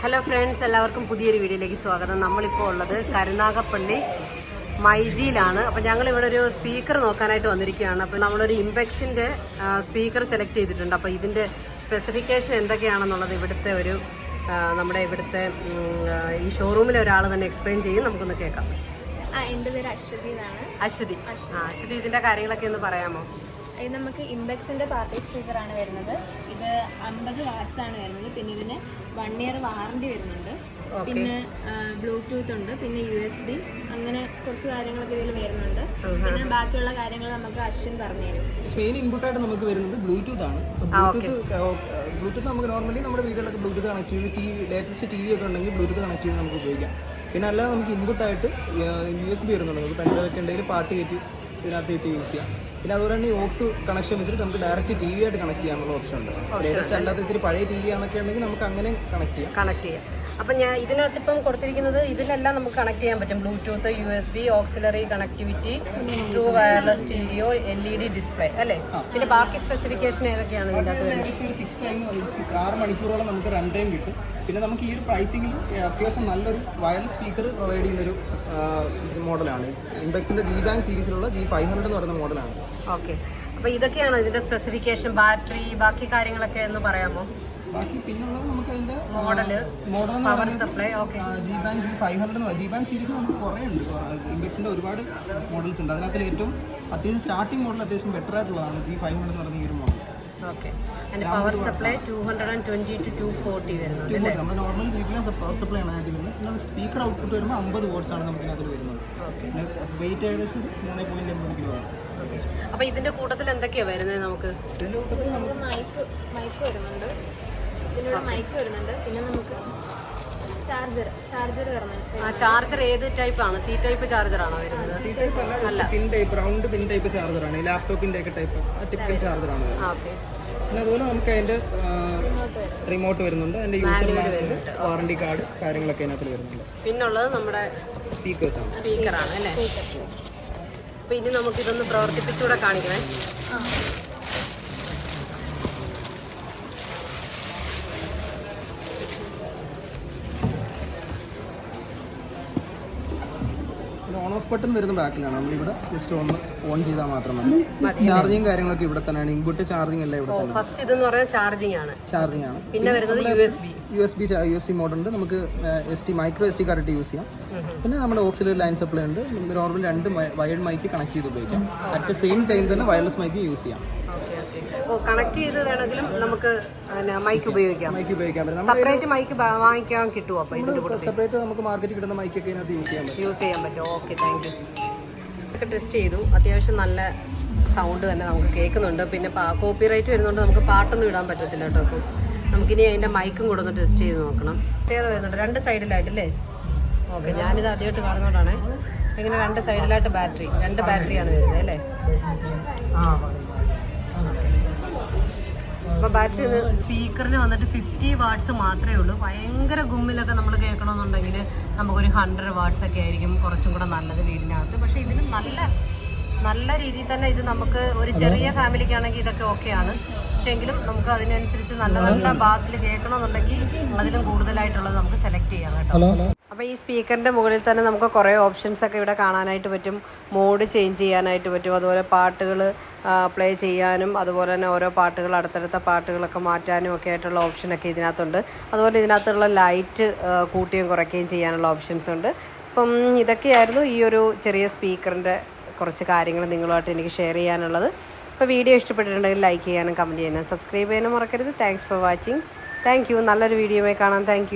Hello friends എല്ലാവർക്കും പുതിയൊരു വീഡിയോയിലേക്ക് സ്വാഗതം. നമ്മളിപ്പോൾ ഉള്ളത് കരുനാഗപ്പള്ളി മൈജിയിലാണ്. അപ്പോൾ ഞങ്ങൾ ഇവിടെ ഒരു സ്പീക്കർ നോക്കാനായിട്ട് വന്നിരിക്കുകയാണ്. അപ്പോൾ നമ്മളൊരു ഇമ്പെക്സിന്റെ സ്പീക്കർ സെലക്ട് ചെയ്തിട്ടുണ്ട്. അപ്പോൾ ഇതിന്റെ സ്പെസിഫിക്കേഷൻ എന്തൊക്കെയാണെന്നുള്ളത് ഇവിടുത്തെ ഒരു നമ്മുടെ ഇവിടുത്തെ ഈ ഷോറൂമിലെ ഒരാൾ തന്നെ എക്സ്പ്ലെയിൻ ചെയ്യും. നമുക്കൊന്ന് കേൾക്കാം. എന്റെ പേര് അശ്വതി എന്നാണ്. അശ്വതി. അശ്വതി. ഇതിന്റെ കാര്യങ്ങളൊക്കെ ഒന്ന് പറയാമോ? ഇത് നമുക്ക് ഇംബെക്സിന്റെ പാർട്ടി സ്പീക്കറാണ് വരുന്നത്. ഇത് അമ്പത് വാട്ട്സ് ആണ് വരുന്നത്. പിന്നെ ഇതിന് വൺ ഇയർ വാറണ്ടി വരുന്നുണ്ട്. പിന്നെ ബ്ലൂടൂത്ത് ഉണ്ട്. പിന്നെ യു എസ് ബി അങ്ങനെ കുറച്ച് കാര്യങ്ങളൊക്കെ ഇതിൽ വരുന്നുണ്ട്. പിന്നെ ബാക്കിയുള്ള കാര്യങ്ങൾ നമുക്ക് അശ്വിൻ പറഞ്ഞുതരും. മെയിൻ ഇൻപുട്ടായിട്ട് നമുക്ക് വരുന്നത് ബ്ലൂടൂത്ത് ആണ്. ബ്ലൂടൂത്ത് ബ്ലൂടൂത്ത് നമുക്ക് നോർമലി നമ്മുടെ വീടുകളിലൊക്കെ ബ്ലൂടൂത്ത് കണക്ട് ചെയ്ത് T V latest T V ഒക്കെ ഉണ്ടെങ്കിൽ ബ്ലൂടൂത്ത് കണക്ട് ചെയ്ത് നമുക്ക് ഉപയോഗിക്കാം. പിന്നെ അല്ലാതെ നമുക്ക് ഇൻപുട്ടായിട്ട് യു എസ് ബി വരുന്നുണ്ട്. നമുക്ക് പെൻഡ്രൈവ് ഉണ്ടെങ്കിൽ പാട്ട് കയറ്റി ഇതിനകത്ത് കയറ്റി യൂസ് ചെയ്യാം. പിന്നെ അതുപോലെ തന്നെ ഓക്സ് കണക്ഷൻ വെച്ചിട്ട് നമുക്ക് ഡയറക്റ്റ് ടി വി ആയിട്ട് കണക്ട് ചെയ്യാനുള്ള ഓപ്ഷൻ ഉണ്ട്. ലേറ്റസ്റ്റ് അല്ലാത്ത ഇത്തിരി പഴയ ടി വി ആണൊക്കെ ഉണ്ടെങ്കിൽ നമുക്ക് അങ്ങനെ കണക്ട് ചെയ്യാം. കണക്ട് ചെയ്യാം. അപ്പം ഞാൻ ഇതിനകത്ത് ഇപ്പം കൊടുത്തിരിക്കുന്നത് ഇതിലെല്ലാം നമുക്ക് കണക്ട് ചെയ്യാൻ പറ്റും. Bluetooth U S B auxiliary connectivity true wireless stereo L E D display അല്ലേ? പിന്നെ ബാക്കി സ്പെസിഫിക്കേഷൻ ഏതൊക്കെയാണ് ഇതിനകത്ത് ആറ് മണിക്കൂറോളം നമുക്ക് റൺ ടൈം കിട്ടും. പിന്നെ നമുക്ക് ഈ ഒരു പ്രൈസിംഗിൽ അത്യാവശ്യം നല്ലൊരു വയർലെസ് സ്പീക്കർ പ്രൊവൈഡ് ചെയ്യുന്നൊരു മോഡലാണ് ഇൻബെക്സിന്റെ ജി ബാങ്ക് സീരീസിലുള്ള ജി ഫൈവ് ഹൺഡ്രഡ് എന്ന് പറയുന്ന മോഡലാണ് ഓക്കെ അപ്പോൾ ഇതൊക്കെയാണോ ഇതിന്റെ സ്പെസിഫിക്കേഷൻ ബാറ്ററി ബാക്കി കാര്യങ്ങളൊക്കെ എന്ന് പറയാമോ? ബാക്കി പിന്നുള്ളത് നമുക്ക് അതിന്റെ model model power supply okay G bank G five hundred G bank series നമുക്ക് കുറേ ഉണ്ട് ഒരുപാട് മോഡൽസ് ഉണ്ട്. അതിനകത്തിൽ ഏറ്റവും അത്യാവശ്യം സ്റ്റാർട്ടിംഗ് മോഡൽ അത്യാവശ്യം ബെറ്റർ ആയിട്ടുള്ളതാണ് ജി ഫൈവ് ഹൺഡ്രഡ് എന്ന് പറഞ്ഞ ഈ ഒരു മോഡൽ ഓക്കെ അതിന്റെ power supply two hundred and twenty to two forty വരുന്നുണ്ട് അല്ലേ? നമ്മുടെ നോർമൽ വീട്ടിലെ പവർ സപ്ലൈ ആണ് അതിൽ വരുന്നത്. പിന്നെ സ്പീക്കർ ഔട്ട്പുട്ട് വരുമ്പോൾ അമ്പത് വോട്ട്സ് ആണ് നമുക്ക് വരുന്നത്. വെയിറ്റ് ഏകദേശം മൂന്ന് പോയിന്റ് അപ്പൊ ഇതിന്റെ കൂട്ടത്തിൽ എന്തൊക്കെയാ വരുന്നത് നമുക്ക്? നമുക്ക് മൈക്ക് മൈക്ക് വരുന്നുണ്ട്. ഇതിലൂടെ മൈക്ക് വരുന്നുണ്ട്. പിന്നെ നമുക്ക് ചാർജർ ചാർജർ വരുന്നുണ്ട്. ആ ചാർജർ ഏത് ടൈപ്പ് ആണ്? സി ടൈപ്പ് ചാർജർ ആണോ വരുന്നത്? സി ടൈപ്പ് അല്ല pin type round pin type ചാർജറാണ് ഒക്കെ ടൈപ്പ് ടിപ്പിക്കൽ ചാർജറാണ് വരുന്നത്. ആ ഓക്കെ പിന്നെ അതുപോലെ നമുക്ക് അതിന്റെ റിമോട്ട് വരുന്നുണ്ട്. അതിന്റെ യൂസർ വാറണ്ടി കാർഡ് കാര്യങ്ങളൊക്കെ അതിനകത്ത് വരുന്നുണ്ട്. പിന്നുള്ളത് നമ്മുടെ സ്പീക്കേഴ്സാണ് സ്പീക്കറാണ് അല്ലേ? അപ്പൊ ഇനി നമുക്കിതൊന്ന് പ്രവർത്തിപ്പിച്ചുകൂടെ കാണിക്കണേ. ഓഫ് ബട്ടൺ വരുന്ന ബാക്കിലാണ്. നമ്മളിവിടെ ജസ്റ്റ് ഒന്ന് ഓൺ ചെയ്താൽ മാത്രം മതി. ചാർജിങ് കാര്യങ്ങളൊക്കെ ഇവിടെ തന്നെയാണ്. ഇൻപുട്ട് ചാർജിങ് അല്ല ഇവിടെ തന്നെ ഫസ്റ്റ് ഇതെന്ന് പറയുന്നത് ചാർജിങ് ആണ്. ചാർജിങ് ആണ്. പിന്നെ വരുന്നത് U S B U S B U S B നമുക്ക് S D micro S D card use ചെയ്യാം. പിന്നെ നമ്മുടെ ഓക്സിലറി ലൈൻ സപ്ലൈ ഉണ്ട്. നോർമൽ രണ്ട് വയർഡ് മൈക്ക് കണക്ട് ചെയ്ത് ഉപയോഗിക്കാം. അറ്റ് സെയിം ടൈം തന്നെ വയർലെസ് മൈക്ക് യൂസ് ചെയ്യാം. കണക്ട് ചെയ്ത് വേണമെങ്കിലും നമുക്ക് മൈക്ക് ഉപയോഗിക്കാം. മൈക്ക് ഉപയോഗിക്കാൻ പറ്റും. സെപ്പറേറ്റ് മൈക്ക് വാങ്ങിക്കാൻ കിട്ടുമോ അപ്പൊ ഇതിന്റെ കൂടെ സെപ്പറേറ്റ് നമുക്ക് മാർക്കറ്റിൽ കിട്ടുന്ന മൈക്കൊക്കെ ഇതിനകത്ത് യൂസ് ചെയ്യാൻ പറ്റും. യൂസ് ചെയ്യാൻ പറ്റും. ഓക്കെ താങ്ക് യു ടെസ്റ്റ് ചെയ്തു. അത്യാവശ്യം നല്ല സൗണ്ട് തന്നെ നമുക്ക് കേൾക്കുന്നുണ്ട്. പിന്നെ കോപ്പി റൈറ്റ് വരുന്നുണ്ട് നമുക്ക് പാട്ടൊന്നും ഇടാൻ പറ്റത്തില്ല കേട്ടോ അപ്പോൾ നമുക്കിനി അതിന്റെ മൈക്കും കൂടെ ഒന്ന് ടെസ്റ്റ് ചെയ്ത് നോക്കണം. പ്രത്യേകത വരുന്നുണ്ട്? രണ്ട് സൈഡിലായിട്ടല്ലേ ഓക്കെ ഞാനിത് ആദ്യമായിട്ട് കാണുന്നതുകൊണ്ടാണ് ഇങ്ങനെ രണ്ട് സൈഡിലായിട്ട് ബാറ്ററി രണ്ട് ബാറ്ററിയാണ് വരുന്നത് അല്ലേ? അപ്പോൾ ബാറ്ററി സ്പീക്കറിന് വന്നിട്ട് ഫിഫ്റ്റി വാട്ട്സ് മാത്രമേ ഉള്ളൂ. ഭയങ്കര ഗുമ്മിലൊക്കെ നമ്മൾ കേൾക്കണമെന്നുണ്ടെങ്കിൽ നമുക്കൊരു ഹൺഡ്രഡ് വാട്ട്സ് ഒക്കെ ആയിരിക്കും കുറച്ചും കൂടെ നല്ലത് വീടിനകത്ത്. പക്ഷേ ഇതിന് നല്ല നല്ല രീതിയിൽ തന്നെ ഇത് നമുക്ക് ഒരു ചെറിയ ഫാമിലിക്കാണെങ്കിൽ ഇതൊക്കെ ഓക്കെയാണ് പക്ഷേ എങ്കിലും നമുക്ക് അതിനനുസരിച്ച് നല്ല നല്ല ബാസിൽ കേൾക്കണമെന്നുണ്ടെങ്കിൽ അതിലും കൂടുതലായിട്ടുള്ളത് നമുക്ക് സെലക്ട് ചെയ്യാം കേട്ടോ. അപ്പോൾ ഈ സ്പീക്കറിന്റെ മുകളിൽ തന്നെ നമുക്ക് കുറേ ഓപ്ഷൻസ് ഒക്കെ ഇവിടെ കാണാനായിട്ട് പറ്റും. മോഡ് ചേഞ്ച് ചെയ്യാനായിട്ട് പറ്റും. അതുപോലെ പാട്ടുകൾ പ്ലേ ചെയ്യാനും അതുപോലെ തന്നെ ഓരോ പാട്ടുകൾ അടുത്തടുത്ത പാട്ടുകളൊക്കെ മാറ്റാനും ഒക്കെ ആയിട്ടുള്ള ഓപ്ഷനൊക്കെ ഇതിനകത്തുണ്ട്. അതുപോലെ ഇതിനകത്തുള്ള ലൈറ്റ് കൂട്ടുകയും കുറയ്ക്കുകയും ചെയ്യാനുള്ള ഓപ്ഷൻസ് ഉണ്ട്. അപ്പം ഇതൊക്കെയായിരുന്നു ഈ ഒരു ചെറിയ സ്പീക്കറിന്റെ കുറച്ച് കാര്യങ്ങൾ നിങ്ങളുമായിട്ട് എനിക്ക് ഷെയർ ചെയ്യാനുള്ളത്. അപ്പോൾ വീഡിയോ ഇഷ്ടപ്പെട്ടിട്ടുണ്ടെങ്കിൽ ലൈക്ക് ചെയ്യാനും കമന്റ് ചെയ്യാനും സബ്സ്ക്രൈബ് ചെയ്യാനും മറക്കരുത്. Thanks for watching thank you നല്ലൊരു വീഡിയോയുമായി കാണാം. താങ്ക്